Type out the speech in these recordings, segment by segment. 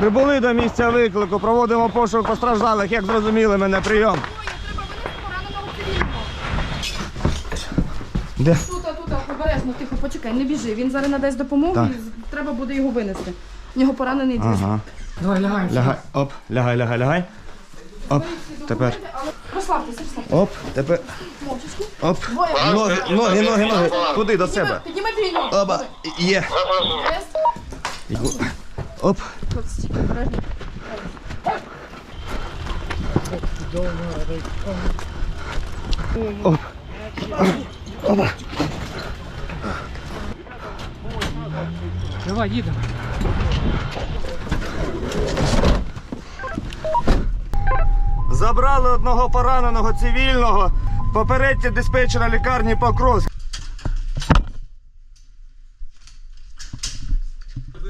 Прибули до місця виклику, проводимо пошук постраждалих, як зрозуміли мене прийом. Де? Тут, а тут, а, обережно, тихо, почекай, не біжи. Він зараз надасть допомогу Так. і з- треба буде його винести. В нього поранений двір. Ага. Давай, лягаємо. Лягай, оп, лягай, лягай, лягай. Оп, тепер. Але розслабтеся, розслабтеся. Оп, тепер. Оп. Двоє. Ноги, ноги, ноги, ноги. Куди до себе? Підніми дві. Оба. Є. Єсть. Оп. Оп. Опа. Давай, їдемо. Забрали одного пораненого цивільного. Попередьте диспетчера лікарні Покровськ.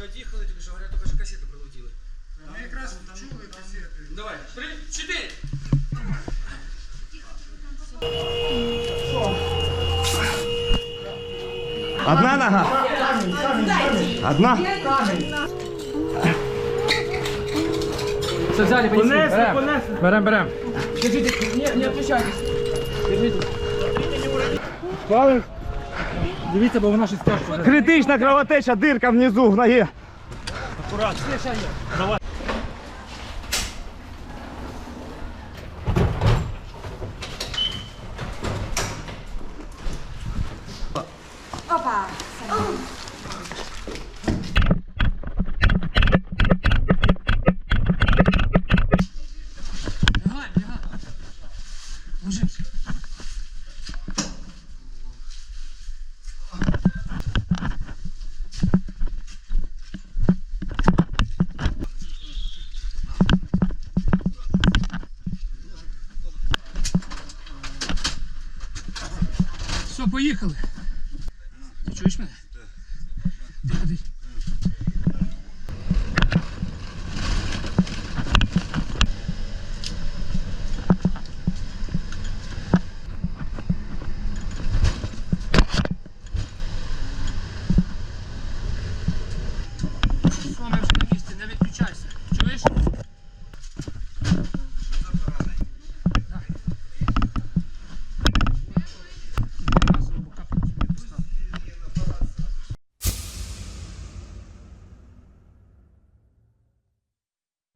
Ви од'їхали, тільки що говорять, тільки що касети прилетіли. Ми якраз чули касети. Давай, три, чотири. Одна нога? Одна? Все взяли, понесли, понесли. Берем, берем. Держите, не, не отвечайтесь. Держите. Дивіться, бо вона щось тяжко. Критична кровотеча, дирка внизу в ногі. Опа. Лягай, Все, поїхали. Ти чуєш мене?